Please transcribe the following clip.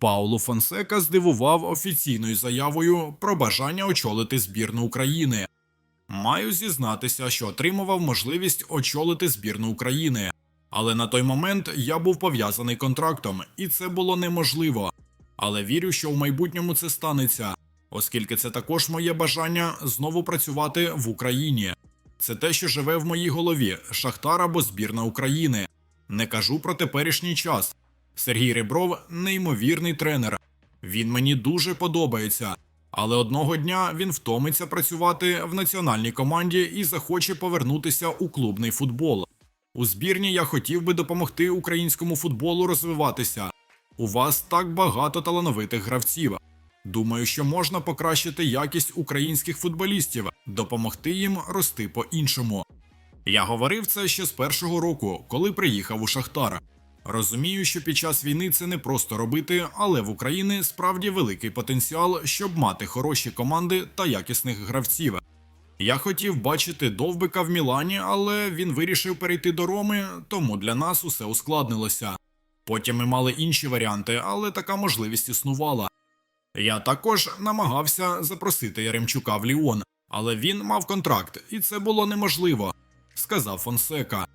Пауло Фонсека здивував офіційною заявою про бажання очолити збірну України. Маю зізнатися, що отримував можливість очолити збірну України, але на той момент я був пов'язаний контрактом, і це було неможливо. Але вірю, що в майбутньому це станеться, оскільки це також моє бажання знову працювати в Україні. Це те, що живе в моїй голові Шахтар або збірна України. Не кажу про теперішній час. Сергій Ребров неймовірний тренер. Він мені дуже подобається. Але одного дня він втомиться працювати в національній команді і захоче повернутися у клубний футбол. У збірні я хотів би допомогти українському футболу розвиватися. У вас так багато талановитих гравців. Думаю, що можна покращити якість українських футболістів, допомогти їм рости по-іншому. Я говорив це ще з першого року, коли приїхав у Шахтар. Розумію, що під час війни це не просто робити, але в Україні справді великий потенціал, щоб мати хороші команди та якісних гравців. Я хотів бачити довбика в Мілані, але він вирішив перейти до Роми, тому для нас усе ускладнилося. Потім ми мали інші варіанти, але така можливість існувала. Я також намагався запросити Яремчука в Ліон, але він мав контракт, і це було неможливо, сказав Фонсека.